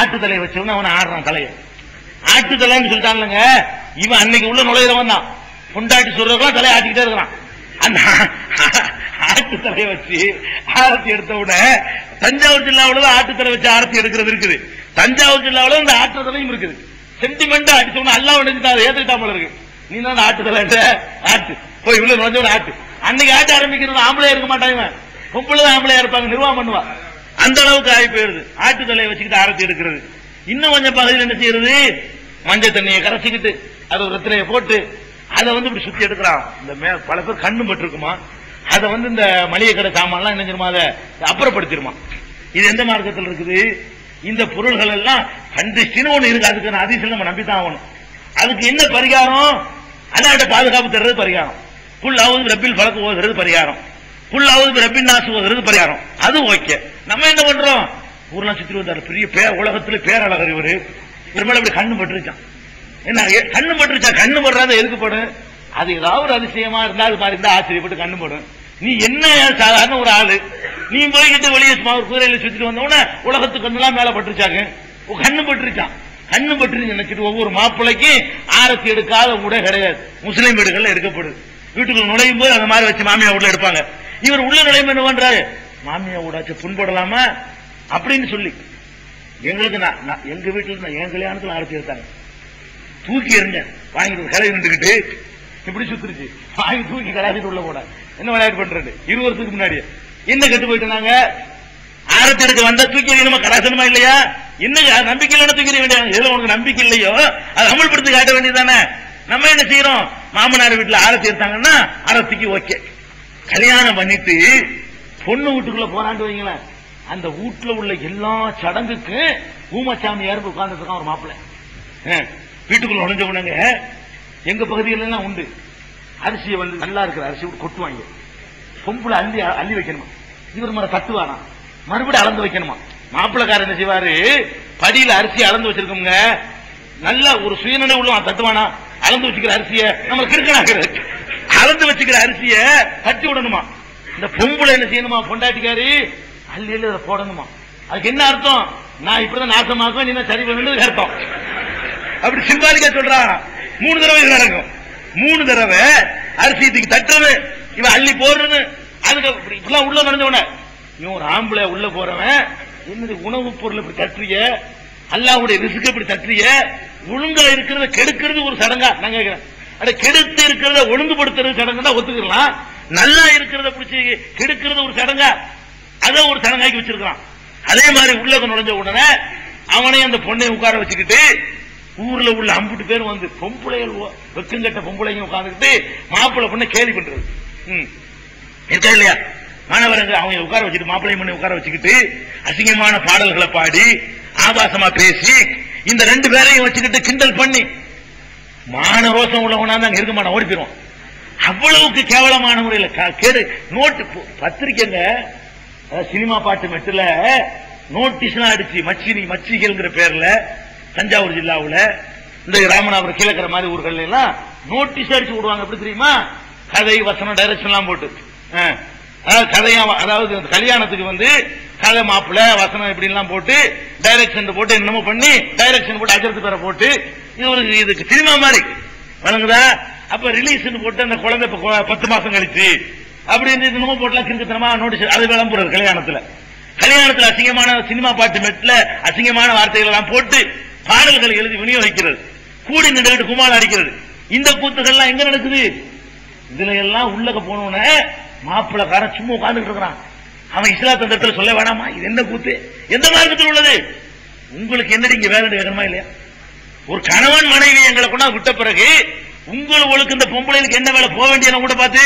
ஆட்டு தலையை வச்சவன அவன் ஆடுறான் தலையை. ஆட்டு தலைன்னு சொல்லிட்டான்லங்க இவன் அன்னைக்கு உள்ள நுழையிறவன் தான். கொண்டாட்டி சொல்றதுக்கெல்லாம் தலையை ஆட்டிக்கிட்டே இருக்கிறான். அந்த ஆட்டு தலையை வச்சு ஆரத்தி எடுத்த உடனே தஞ்சாவூர் ஜில்லாவுல ஆட்டுத்தலை ஆட்டு தலை வச்சு ஆரத்தி எடுக்கிறது இருக்குது. தஞ்சாவூர் ஜில்லாவுல இந்த ஆட்டு தலையும் இருக்குது சென்டிமெண்டா அடிச்ச உடனே அல்லா உடனே ஏத்துக்கிட்டா போல இருக்கு. நீ தான் ஆட்டு தலை ஆட்டு. போய் உள்ள நுழைஞ்சவன ஆட்டு. அன்னைக்கு ஆட்ட ஆரம்பிக்கிறது ஆம்பளையா இருக்க மாட்டான் இவன். பொம்பளை தான் ஆம்பளையா இருப்பாங்க. நிர்வாகம் பண்ணுவான் அந்த அளவுக்கு ஆகி போயிருது. ஆட்டு தலையை வச்சுக்கிட்டு ஆரத்தி எடுக்கிறது. இன்னும் கொஞ்சம் பகுதியில் என்ன செய்யறது? மஞ்சள் தண்ணியை கரைச்சிக்கிட்டு அது ஒரு ரத்தினையை போட்டு அதை வந்து இப்படி சுத்தி எடுக்கிறான். இந்த மே- பல பேர் கண்ணு பட்டிருக்குமா? அதை வந்து இந்த மளிகை கடை சாமான்லாம் என்ன செய்யுமா அதை அப்புறப்படுத்திடுமா இது எந்த மார்க்கத்தில் இருக்குது? இந்த பொருள்கள் எல்லாம் கண்டிஷ்டின்னு ஒண்ணு இருக்கு. அதுக்கு அதிசயம் நம்ம நம்பித்தான் ஆகணும். அதுக்கு என்ன பரிகாரம்? அல்லாட்ட பாதுகாப்பு தர்றது பரிகாரம். புல்லாவது ரப்பில் பழக்கம் ஓதுறது பரிகாரம். புல்லாவது ரப்பின் பரிகாரம். அது ஓகே. நம்ம என்ன பண்றோம்? ஊர்லாம் சுத்தி வந்தாரு. பெரிய பேர் உலகத்துல பேரழகர் இவரு. இவர் மேல இப்படி கண்ணு பட்டுருச்சான். என்ன கண்ணு பட்டுருச்சா கண்ணு படுறாத எதுக்கு படும் அது ஏதாவது ஒரு அதிசயமா இருந்தா அது மாதிரி இருந்தா ஆச்சரியப்பட்டு கண்ணு படும். நீ என்ன சாதாரண ஒரு ஆளு? நீ போய்கிட்ட வெளியே சும்மா ஒரு குதிரையில சுத்திட்டு வந்தவன உலகத்துக்கு கண்ணெல்லாம் மேல பட்டுருச்சாங்க கண்ணு பட்டுருச்சான். கண்ணு பட்டு நினைச்சிட்டு ஒவ்வொரு மாப்பிள்ளைக்கும் ஆரத்தி எடுக்காத உடை கிடையாது. முஸ்லீம் வீடுகள்ல எடுக்கப்படுது வீட்டுக்குள்ள நுழையும் போது அந்த மாதிரி வச்சு மாமியா உள்ள எடுப்பாங்க. இவர் உள்ள நிலைமை என்னவென்றாரு மாமியா ஊடாச்சு புண்படலாமா? அப்படின்னு சொல்லி. எங்களுக்கு நான் நான் எங்க வீட்டுல நான் என் கல்யாணத்துல ஆரத்தி எடுத்தாங்க தூக்கி எறிஞ்ச வாங்கி கலை நின்றுக்கிட்டு இப்படி சுத்துருச்சு வாங்கி தூக்கி கலாச்சிட்டு உள்ள போட என்ன விளையாட்டு பண்றது? இரு வருஷத்துக்கு முன்னாடி என்ன கெட்டு போயிட்டு நாங்க? ஆரத்தி எடுக்க வந்தா தூக்கி எறியணுமா? கலாசனமா இல்லையா? என்ன நம்பிக்கை இல்லைன்னா தூக்கி எறிய வேண்டியது. எதுல உனக்கு நம்பிக்கை இல்லையோ? அதை அமல்படுத்தி காட்ட வேண்டியதானே நம்ம என்ன செய்யறோம்? மாமனார் வீட்டுல ஆரத்தி எடுத்தாங்கன்னா ஆரத்திக்கு ஓகே. கல்யாணம் பண்ணிட்டு பொண்ணு வீட்டுக்குள்ள போறாண்டு வைங்களேன். அந்த வீட்டுல உள்ள எல்லா சடங்குக்கும் ஊமச்சாமி ஏற்பு உட்கார்ந்துட்டு இருக்கான் ஒரு மாப்பிள்ளை. வீட்டுக்குள்ள நுழைஞ்ச உடனே எங்க பகுதியில உண்டு. அரிசியை வந்து நல்லா இருக்கிற அரிசி விட்டு கொட்டுவாங்க. பொம்புல அள்ளி அள்ளி வைக்கணுமா? இவர் மேல தட்டுவானா மறுபடியும் அளந்து வைக்கணுமா? மாப்பிள்ளைக்காரர் என்ன செய்வாரு? படியில அரிசி அளந்து வச்சிருக்கோங்க நல்ல ஒரு சுயநிலை உள்ள தட்டுவானா? அளந்து வச்சுக்கிற அரிசியை நம்ம கிறுக்கனாக்குறது வச்சுக்கிற அரிசிய தட்டி விடணுமா? இந்த பொம்பளை என்ன செய்யணுமா பொண்டாட்டிக்காரி? அள்ளி அள்ளி அதை போடணுமா? அதுக்கு என்ன அர்த்தம்? நான் இப்படிதான் நாசமாக்குவேன் நீ சரி பண்ணணும் அர்த்தம். அப்படி சிம்பாலிக்கா சொல்றான் மூணு தடவை இது நடக்கும். மூணு தடவை அரிசி இதுக்கு தட்டுறது இவன் அள்ளி போடுறது அதுக்கு இப்பெல்லாம் உள்ள நடந்த உடனே இவன் ஒரு ஆம்பளை உள்ள போறவன் என்னது உணவுப் பொருள் இப்படி தட்டுறிய? அல்லாவுடைய ரிசுக்கு இப்படி தட்டுறிய? ஒழுங்கா இருக்கிறத கெடுக்கிறது ஒரு சடங்கா நான் கேட்கிறேன். கெடுத்து இருக்கிறத ஒழுங்குபடுத்துறது சடங்கு தான் ஒத்துக்கலாம் நல்லா இருக்கிறத பிடிச்சி கெடுக்கிறது ஒரு சடங்கா? அதை ஒரு சடங்காக்கி வச்சிருக்கான் அதே மாதிரி உள்ளக நுழைஞ்ச உடனே அவனையும் அந்த பொண்ணை உட்கார வச்சுக்கிட்டு ஊர்ல உள்ள அம்புட்டு பேர் வந்து பொம்பளைகள் வெக்கங்கட்ட பொம்பளைங்க உட்காந்துக்கிட்டு மாப்பிள்ளை பொண்ணை கேலி பண்றது. ம். இருக்கா இல்லையா? மாணவரங்க அவங்க உட்கார வச்சுட்டு மாப்பிள்ளை பொண்ணை உட்கார வச்சுக்கிட்டு அசிங்கமான பாடல்களை பாடி ஆபாசமா பேசி இந்த ரெண்டு பேரையும் வச்சுக்கிட்டு கிண்டல் பண்ணி மான ரோசம் உள்ளவனா தான் இருக்க மாட்டான் ஓடி போயிடும் அவ்வளவுக்கு கேவலமான முறையில் கேடு நோட்டு பத்திரிக்கைங்க சினிமா பாட்டு மெட்டுல நோட்டீஸ்லாம் அடிச்சு மச்சினி மச்சிகள்ங்கிற பேர்ல தஞ்சாவூர் ஜில்லாவுல இந்த ராமநாதபுரம் கீழக்கிற மாதிரி ஊர்கள் எல்லாம் நோட்டீஸ் அடிச்சு விடுவாங்க எப்படி தெரியுமா? கதை வசனம் டைரக்ஷன் எல்லாம் போட்டு. ஆ. கதையா அதாவது கல்யாணத்துக்கு வந்து கதை மாப்பிள்ள வசனம் இப்படின்லாம் போட்டு டைரக்ஷன் போட்டு என்னமோ பண்ணி டைரக்ஷன் போட்டு அஜர்த்து பேரை போட்டு இவருக்கு இதுக்கு சினிமா மாதிரி. வழங்குதா? அப்ப ரிலீஸ் போட்டு அந்த குழந்தை பத்து மாசம் கழிச்சு அப்படின்னு என்னமோ போட்டுலாம் கிறுக்குத்தனமா நோட்டீஸ் அது விளம்புறது கல்யாணத்துல. கல்யாணத்துல அசிங்கமான சினிமா பாட்டு மெட்ல அசிங்கமான வார்த்தைகள் எல்லாம் போட்டு பாடல்கள் எழுதி விநியோகிக்கிறது. கூடி நின்றுகிட்டு குமால் அடிக்கிறது. இந்த கூத்துகள்லாம் எங்க நடக்குது? இதுல எல்லாம் உள்ளக மாப்பிள்ள கார சும்மா உட்கார்ந்துட்டு இருக்கிறான். அவன் இஸ்லாத்த இடத்துல சொல்ல வேணாமா? இது என்ன கூத்து? எந்த மார்க்கத்தில் உள்ளது? உங்களுக்கு என்னடி இங்க வேலை வேணுமா இல்லையா? ஒரு கணவன் மனைவி எங்களை கொண்டாந்து விட்ட பிறகு உங்களுக்கு இந்த பொம்பளைகளுக்கு என்ன வேலை போக வேண்டிய கூட பார்த்து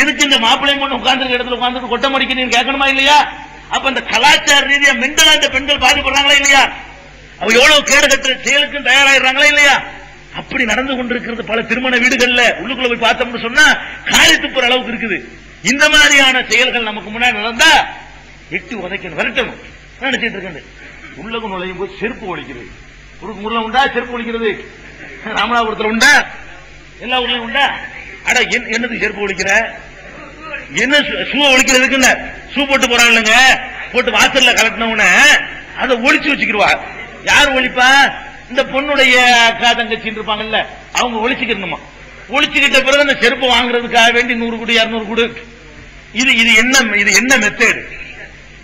எதுக்கு இந்த மாப்பிள்ளை பொண்ணு உட்கார்ந்து இடத்துல உட்கார்ந்து கொட்ட அடிக்கணும்னு நீங்க கேட்கணுமா இல்லையா? அப்ப இந்த கலாச்சார ரீதியா மென்டலா இந்த பெண்கள் பாதிப்படுறாங்களா இல்லையா? அவ எவ்வளவு கேடு கட்டுற செயலுக்கும் தயாராகிறாங்களா இல்லையா? அப்படி நடந்து கொண்டிருக்கிறது பல திருமண வீடுகள்ல உள்ளுக்குள்ள போய் பார்த்தோம்னு சொன்னா காரி துப்புற அளவுக்கு இருக்குது. இந்த மாதிரியான செயல்கள் நமக்கு முன்னாடி நடந்தா எட்டி உதைக்கணும் விரட்டணும். நினைச்சிட்டு இருக்கேன் உள்ளகம் நுழையும் போது செருப்பு ஒழிக்கிறது. ஒரு ஊர்ல உண்டா? செருப்பு ஒழிக்கிறது. ராமநாதபுரத்தில் உண்டா? எல்லா ஊர்லயும் உண்டா? அட என்- செருப்பு ஒழிக்கிற? என்ன ஷூ ஒழிக்கிறதுக்கு ஷூ போட்டு போறாங்க போட்டு வாசல்ல கலட்டின அதை ஒழிச்சு வச்சுக்கிடுவா. யார் ஒழிப்பா? இந்த பொண்ணுடைய அக்கா தங்கச்சின்னு இருப்பாங்கல்ல அவங்க ஒழிச்சுக்கணுமா ஒழிச்சுக்கிட்ட பிறகு அந்த செருப்பு வாங்குறதுக்காக வேண்டி நூறு குடி இருநூறு குடு இது இது என்ன இது என்ன மெத்தேடு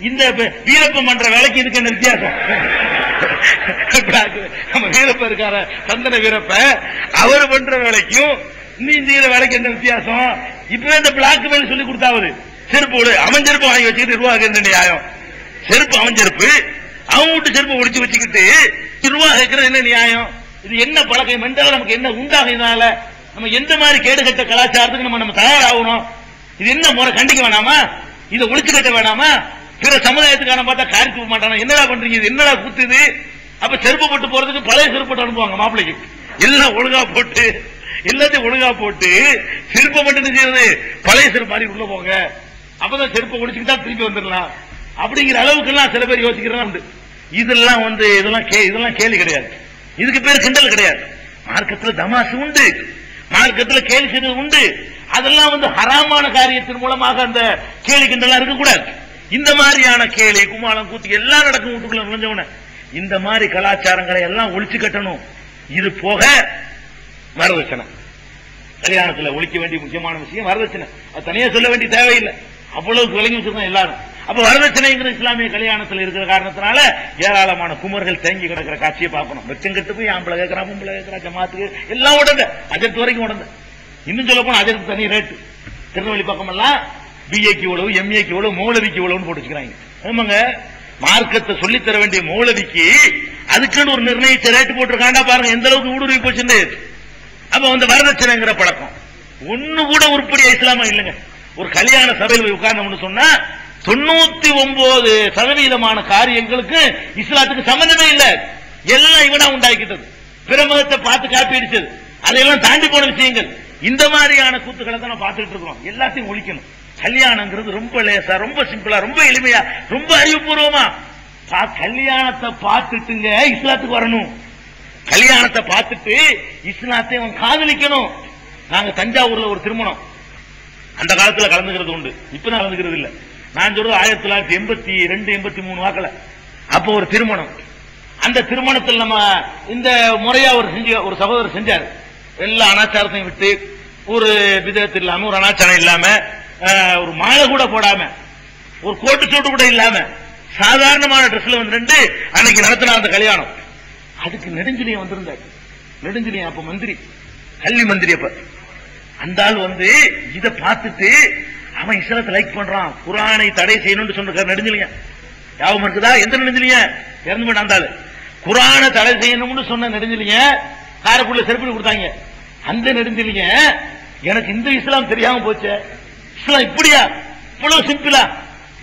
இந்த வீரப்பம் வீரப்பன் பண்ற வேலைக்கு இதுக்கு என்ன வித்தியாசம்? நம்ம வீரப்ப இருக்கார சந்தன வீரப்ப அவர் பண்ற வேலைக்கும் நீ செய்யற வேலைக்கு என்ன வித்தியாசம்? இப்பவே இந்த பிளாக் மேல சொல்லி கொடுத்தாவது. செருப்பு விடு அவன் செருப்பு வாங்கி வச்சுக்கிட்டு நிர்வாகம் என்ன நியாயம்? செருப்பு அவன் செருப்பு. அவன் விட்டு செருப்பு ஒடிச்சு வச்சுக்கிட்டு ரூபா இருக்கிறது என்ன நியாயம்? இது என்ன பழக்கம்? மென்றால் நமக்கு என்ன உண்டாகினால நம்ம எந்த மாதிரி கேடு கட்ட கலாச்சாரத்துக்கு நம்ம நம்ம தயாராகணும்? இது என்ன முறை? கண்டிக்க வேணாமா? இதை ஒழிச்சு கட்ட வேணாமா? பிற சமுதாயத்துக்கான பார்த்தா காரி போக மாட்டானா என்னடா பண்றீங்க? இது என்னடா குத்துது? அப்ப செருப்பு போட்டு போறதுக்கு பழைய செருப்பு போட்டு அனுப்புவாங்க மாப்பிளைக்கு எல்லாம் ஒழுங்கா போட்டு எல்லாத்தையும் ஒழுங்கா போட்டு செருப்பை மட்டும் செய்யறது? பழைய செருப்பு மாதிரி உள்ள போங்க. அப்பதான் செருப்பை ஒழிச்சுக்கிட்டா திருப்பி வந்துடலாம். அப்படிங்கிற அளவுக்கு எல்லாம் சில பேர் யோசிக்கிறதா உண்டு. இதெல்லாம் வந்து இதெல்லாம் கே- இதெல்லாம் கேள்வி கிடையாது. இதுக்கு பேர் கிண்டல் கிடையாது. மார்க்கத்தில் தமாசு உண்டு. மார்க்கத்தில் கேலி செய்தது உண்டு. அதெல்லாம் வந்து ஹராமான காரியத்தின் மூலமாக அந்த கேலி கிண்டலாம் இருக்கக்கூடாது. இந்த மாதிரியான கேலி குமாலம் கூத்து எல்லாம் நடக்கும் வீட்டுக்குள்ள நுழைஞ்சவன. இந்த மாதிரி கலாச்சாரங்களை எல்லாம் ஒழிச்சு கட்டணும். இது போக வரதட்சணை. கல்யாணத்துல ஒழிக்க வேண்டிய முக்கியமான விஷயம் வரதட்சணை. அது தனியா சொல்ல வேண்டிய தேவையில்லை. அவ்வளவு விளங்கி வச்சிருந்தோம் எல்லாரும் அப்ப வரதட்சணைங்கிற இஸ்லாமிய கல்யாணத்தில் இருக்கிற காரணத்தினால ஏராளமான குமர்கள் தேங்கி கிடக்கிற காட்சியை பார்க்கணும். வெச்சம் கட்டு போய் ஆம்பளை கேட்கிறா பொம்பளை கேட்கிறா ஜமாத்துக்கு எல்லாம் உடந்த. அஜத்து வரைக்கும் உடந்த. இன்னும் சொல்ல போனா அஜத்து தனி ரேட்டு திருநெல்வேலி பக்கம் எல்லாம் பிஏக்கு இவ்வளவு எம்ஏக்கு இவ்வளவு மௌலவிக்கு இவ்வளவுன்னு போட்டு வச்சுக்கிறாங்க ஆமாங்க. மார்க்கத்தை சொல்லித் தர வேண்டிய மௌலவிக்கு அதுக்குன்னு ஒரு நிர்ணயிச்ச ரேட்டு போட்டிருக்காண்டா பாருங்க. எந்த அளவுக்கு ஊடுருவி போச்சுன்னு. அப்ப வந்து வரதட்சணைங்கிற பழக்கம். ஒண்ணு கூட உருப்படியா இஸ்லாமா இல்லைங்க. ஒரு கல்யாண சபையில் உட்கார்ந்தோம்னு சொன்னா தொண்ணூத்தி ஒன்பது சதவீதமான காரியங்களுக்கு இஸ்லாத்துக்கு சம்பந்தமே இல்லை. எல்லாம் இவனா உண்டாக்கிட்டது. பிற மதத்தை பார்த்து காப்பி அடிச்சது அதையெல்லாம் தாண்டி போன விஷயங்கள். இந்த மாதிரியான கூத்துக்களை தான் நம்ம பார்த்துட்டு இருக்கிறோம். எல்லாத்தையும் ஒழிக்கணும். கல்யாணங்கிறது ரொம்ப லேசா ரொம்ப சிம்பிளா ரொம்ப எளிமையா ரொம்ப அறிவுபூர்வமா. கல்யாணத்தை பார்த்துட்டுங்க இஸ்லாத்துக்கு வரணும். கல்யாணத்தை பார்த்துட்டு இஸ்லாத்தை அவன் காதலிக்கணும். நாங்க தஞ்சாவூர்ல ஒரு திருமணம். அந்த காலத்துல கலந்துக்கிறது உண்டு. இப்ப நான் கலந்துக்கிறது இல்லை. நான் சொல்றது ஆயிரத்தி தொள்ளாயிரத்தி எண்பத்தி ரெண்டு எண்பத்தி மூணு வாக்கில். அப்போ ஒரு திருமணம். அந்த திருமணத்தில் நம்ம இந்த முறையா ஒரு செஞ்ச ஒரு சகோதரர் செஞ்சார். எல்லா அனாச்சாரத்தையும் விட்டு ஒரு விதத்து இல்லாம ஒரு அனாச்சாரம் இல்லாம ஒரு மாலை கூட போடாம ஒரு கோட்டு சூட்டு கூட இல்லாம சாதாரணமான ட்ரெஸ்ல வந்து ரெண்டு அன்னைக்கு நடத்தின அந்த கல்யாணம். அதுக்கு நெடுஞ்செழியன் வந்திருந்தார். நெடுஞ்செழியன் அப்ப மந்திரி கல்வி மந்திரி அப்ப. அந்த ஆள் வந்து இதை பார்த்துட்டு அவன் இஸ்லாத்தை லைக் பண்றான். குரானை தடை செய்யணும்னு சொன்ன நெடுஞ்செழியன் ஞாபகம் இருக்குதா? எந்த நெடுஞ்செழியன் இறந்து போயிட்டு அந்த குரானை தடை செய்யணும்னு சொன்ன நெடுஞ்செழியன் காரைக்குள்ள செருப்பு கொடுத்தாங்க. அந்த நெடுஞ்செழியன் எனக்கு இந்த இஸ்லாம் தெரியாம போச்சே. இஸ்லாம் இப்படியா? இவ்வளவு சிம்பிளா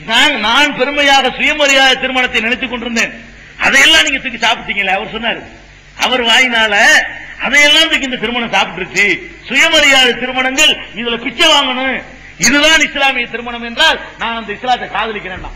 நான் நான் பெருமையாக சுயமரியாதை திருமணத்தை நினைத்துக் கொண்டிருந்தேன். அதையெல்லாம் நீங்க தூக்கி சாப்பிட்டீங்களே அவர் சொன்னாரு. அவர் வாயினால அதையெல்லாம் தூக்கி இந்த திருமணம் சாப்பிட்டுருச்சு. சுயமரியாதை திருமணங்கள் இதுல பிச்சை வாங்கணும். இதுதான் இஸ்லாமிய திருமணம் என்றால் நான் அந்த இஸ்லாத்தை காதலிக்கிறேன்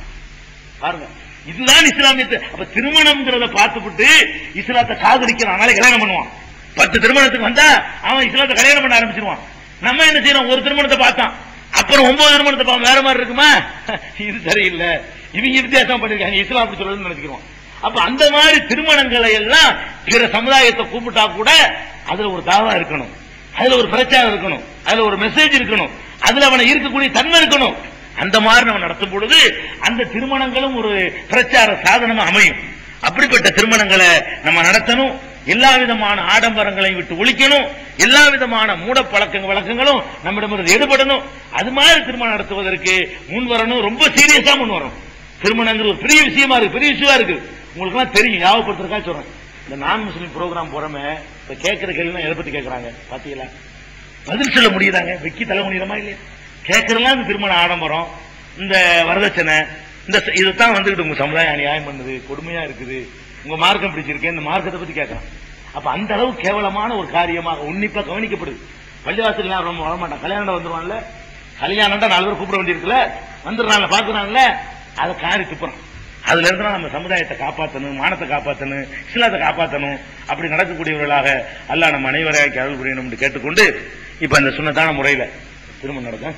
பாருங்க. இதுதான் இஸ்லாமிய அப்ப திருமணம்ங்கிறத பார்த்துவிட்டு இஸ்லாத்தை காதலிக்கிறான். அதனால கல்யாணம் பண்ணுவான். பத்து திருமணத்துக்கு வந்தா அவன் இஸ்லாத்தை கல்யாணம் பண்ண ஆரம்பிச்சிருவான். நம்ம என்ன செய்யறோம்? ஒரு திருமணத்தை பார்த்தான். அப்புறம் ஒன்பது திருமணத்தை பார்ப்போம். வேற மாதிரி இருக்குமா? இது சரியில்லை. இவங்க வித்தியாசம் பண்ணிருக்காங்க இஸ்லாம் அப்படி சொல்றதுன்னு நினைச்சுக்கிறோம். அப்ப அந்த மாதிரி திருமணங்களை எல்லாம் பிற சமுதாயத்தை கூப்பிட்டா கூட அதுல ஒரு தாவா இருக்கணும். அதுல ஒரு பிரச்சாரம் இருக்கணும். அதுல ஒரு மெசேஜ் இருக்கணும். அதுல அவனை இருக்கக்கூடிய தன்மை இருக்கணும். அந்த மாதிரி நம்ம நடத்தும் பொழுது அந்த திருமணங்களும் ஒரு பிரச்சார சாதனமா அமையும். அப்படிப்பட்ட திருமணங்களை நம்ம நடத்தணும். எல்லா விதமான ஆடம்பரங்களையும் விட்டு ஒழிக்கணும். எல்லா விதமான மூட பழக்க வழக்கங்களும் நம்மிடமிருந்து எடுபடணும் அது மாதிரி திருமணம் நடத்துவதற்கு முன் வரணும். ரொம்ப சீரியஸா முன் வரணும். திருமணங்கள் ஒரு பெரிய விஷயமா இருக்கு. பெரிய விஷயமா இருக்கு. உங்களுக்கு எல்லாம் தெரியும் ஞாபகப்படுத்துறதுக்கா சொல்றேன். இந்த நான் முஸ்லீம் ப்ரோக்ராம் போறமே இப்ப கேட்கிற கேள்வி எதை பத்தி கேட்கறாங்க பாத்தீங்களா? பதில் சொல்ல முடியுதாங்க? வெக்கி தலை முடியுமா இல்லையா? கேட்கறதுலாம் இந்த திருமண ஆடம்பரம் இந்த வரதட்சணை இந்த இதுதான் வந்துகிட்டு உங்க சமுதாயம் அநியாயம் பண்ணுது கொடுமையா இருக்குது உங்க மார்க்கம் பிடிச்சிருக்கேன் இந்த மார்க்கத்தை பத்தி கேட்கலாம் அப்ப அந்த அளவு கேவலமான ஒரு காரியமாக உன்னிப்பா கவனிக்கப்படுது. பள்ளிவாசல் ரொம்ப வரமாட்டான் கல்யாணம் வந்துருவான்ல கல்யாணம் நாலு பேர் கூப்பிட வேண்டியிருக்குல்ல? வந்துடுறாங்க பாக்குறாங்கல்ல அதை காரி துப்புறான். அதுல இருந்து நம்ம சமுதாயத்தை காப்பாற்றணும் மானத்தை காப்பாற்றணும் இஸ்லாத்தை காப்பாற்றணும் அப்படி நடக்கக்கூடியவர்களாக அல்ல நம்ம அனைவரையாக்கி கேள்வி புரியணும் என்று கேட்டுக்கொண்டு இப்ப அந்த சுண்ணத்தான முறையில திரும்ப நடக்கும்